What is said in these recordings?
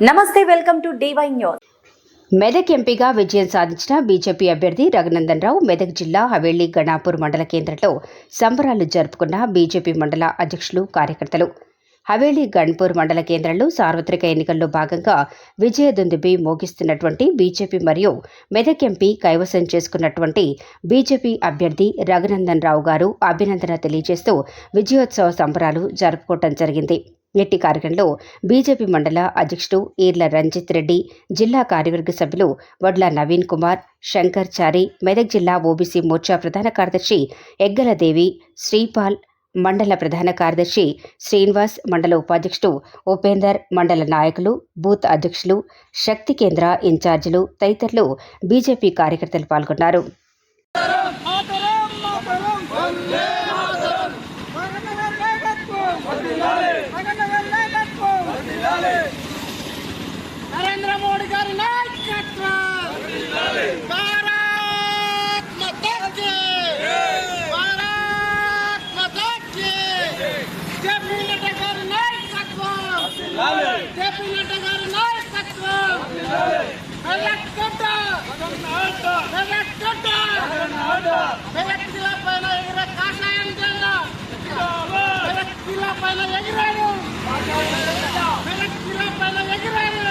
నమస్తే welcome to DY news. Medak ఎంపీగా విజయం సాధించిన బీజేపీ అభ్యర్థి రఘునందన్ రావు మెదక్ జిల్లా హవేళి గణాపూర్ మండల కేంద్రంలో సంబరాలు జరుపుకున్న బీజేపీ మండల అధ్యక్షులు కార్యకర్తలు. హవేళి గణ్పూర్ మండల కేంద్రంలో సార్వత్రిక ఎన్నికల్లో భాగంగా విజయదుందుబి మోగిస్తున్నటువంటి బీజేపీ మరియు మెదక్ ఎంపీ కైవసం చేసుకున్నటువంటి బీజేపీ అభ్యర్థి రఘునందన్ రావు గారు అభినందన తెలియజేస్తూ విజయోత్సవ సంబరాలు జరుపుకోవటం జరిగింది. ఎట్టి కార్యక్రమంలో బీజేపీ మండల అధ్యక్షుడు ఈర్ల రంజిత్ రెడ్డి జిల్లా కార్యవర్గ సభ్యులు వడ్ల నవీన్ కుమార్ శంకర్ చారి మెదక్ జిల్లా ఓబీసీ మోర్చా ప్రధాన కార్యదర్శి ఎగ్గలదేవి శ్రీపాల్ మండల ప్రధాన కార్యదర్శి శ్రీనివాస్ మండల ఉపాధ్యక్షుడు ఉపేందర్ మండల నాయకులు బూత్ అధ్యక్షులు శక్తి కేంద్ర ఇన్ఛార్జీలు తదితరులు బీజేపీ కార్యకర్తలు పాల్గొన్నారు. నరేంద్ర మోడీ గారి నాయకత్వం. భారత్ మాతా భారత్ మాతా జేపీ నడ్డా గారి నాయకత్వం జేపీ నడ్డా గారి నాయకత్వం పైన ఎగిరే కాషాయం జెండా పైన ఎగిరాడు మెల్లకిల పైన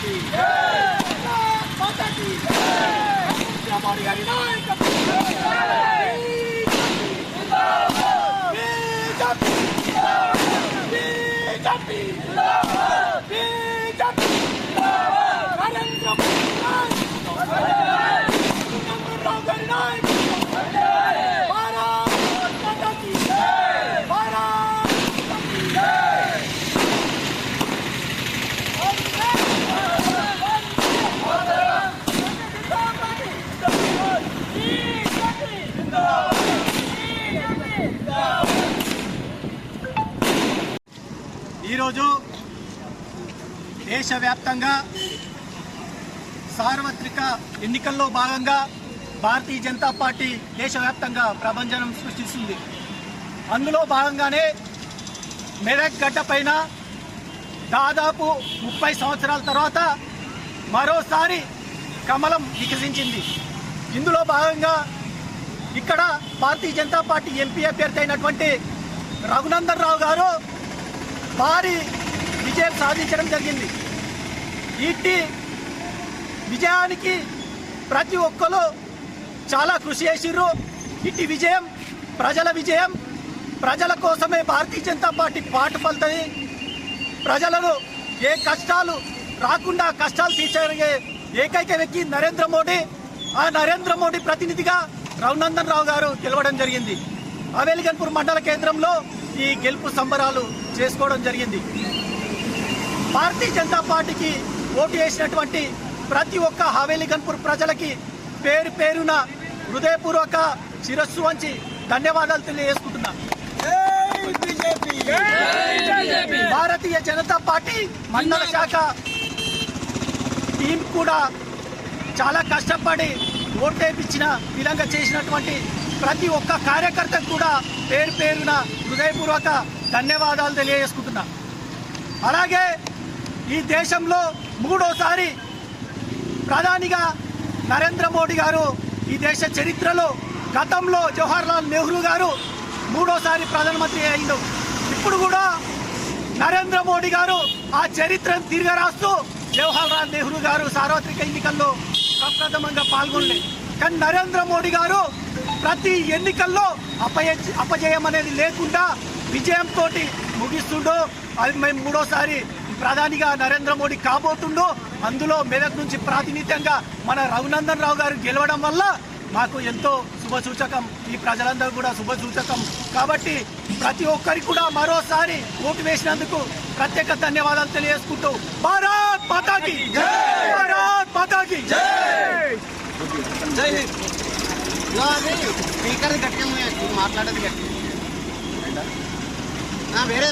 భారత్ మాతా की భారత్ మాతా की నరేంద్ర మోడీ గారి నాయకత్వం బీజేపీ బీజేపీ ఈరోజు దేశవ్యాప్తంగా సార్వత్రిక ఎన్నికల్లో భాగంగా భారతీయ జనతా పార్టీ దేశవ్యాప్తంగా ప్రభంజనం సృష్టిస్తుంది. అందులో భాగంగానే మెదక్ గడ్డ పైన దాదాపు ముప్పై సంవత్సరాల తర్వాత మరోసారి కమలం వికసించింది. ఇందులో భాగంగా ఇక్కడ భారతీయ జనతా పార్టీ ఎంపీ అభ్యర్థి అయినటువంటి రఘునందన్ రావు గారు భారీ విజయం సాధించడం జరిగింది. ఇట్టి విజయానికి ప్రతి ఒక్కరు చాలా కృషి చేసిర్రు. ఇట్టి విజయం ప్రజల విజయం ప్రజల కోసమే భారతీయ జనతా పార్టీ పాటుపడుతుంది ప్రజలను ఏ కష్టాలు రాకుండా కష్టాలు తీర్చగలిగే ఏకైక వ్యక్తి నరేంద్ర మోడీ. ఆ నరేంద్ర మోడీ ప్రతినిధిగా రఘునందన్ రావు గారు గెలవడం జరిగింది. అవేలిగన్పూర్ మండల కేంద్రంలో ఈ గెలుపు సంబరాలు చేసుకోవడం జరిగింది. భారతీయ జనతా పార్టీకి ఓటు వేసినటువంటి ప్రతి ఒక్క హవేలీ గన్పూర్ ప్రజలకి పేరు పేరున హృదయపూర్వక శిరస్సు వంచి ధన్యవాదాలు తెలియజేసుకుంటున్నా. జై భారతీయ జనతా పార్టీ మండల శాఖ టీం కూడా చాలా కష్టపడి ఓటేపించిన విధంగా చేసినటువంటి ప్రతి ఒక్క కార్యకర్తకు కూడా పేరు పేరున హృదయపూర్వక ధన్యవాదాలు తెలియజేసుకుంటున్నా. అలాగే ఈ దేశంలో మూడోసారి ప్రధానిగా నరేంద్ర మోడీ గారు ఈ దేశ చరిత్రలో గతంలో జవహర్లాల్ నెహ్రూ గారు మూడోసారి ప్రధానమంత్రి అయిండు ఇప్పుడు కూడా నరేంద్ర మోడీ గారు ఆ చరిత్రను తిరగరాస్తూ జవహర్లాల్ నెహ్రూ గారు సార్వత్రిక ఎన్నికల్లో ప్రప్రథమంగా పాల్గొనలేదు కానీ నరేంద్ర మోడీ గారు ప్రతి ఎన్నికల్లో అపజయ అపజయం అనేది లేకుండా విజయంతో ముగిస్తుండో. అది మేము మూడోసారి ప్రధానిగా నరేంద్ర మోడీ కాబోతుండో. అందులో మెదక్ నుంచి ప్రాతినిధ్యంగా మన రఘునందన్ రావు గారు గెలవడం వల్ల మాకు ఎంతో శుభ సూచకం ఈ ప్రజలందరూ కూడా శుభ సూచకం కాబట్టి ప్రతి ఒక్కరికి కూడా మరోసారి ఓటు వేసినందుకు ప్రత్యేక ధన్యవాదాలు తెలియజేసుకుంటూ భారత్ మాతాకి భారత్ మాతాకి జై! హింద్. స్పీకర్ గట్టిగా మాట్లాడేది గట్టి వేరే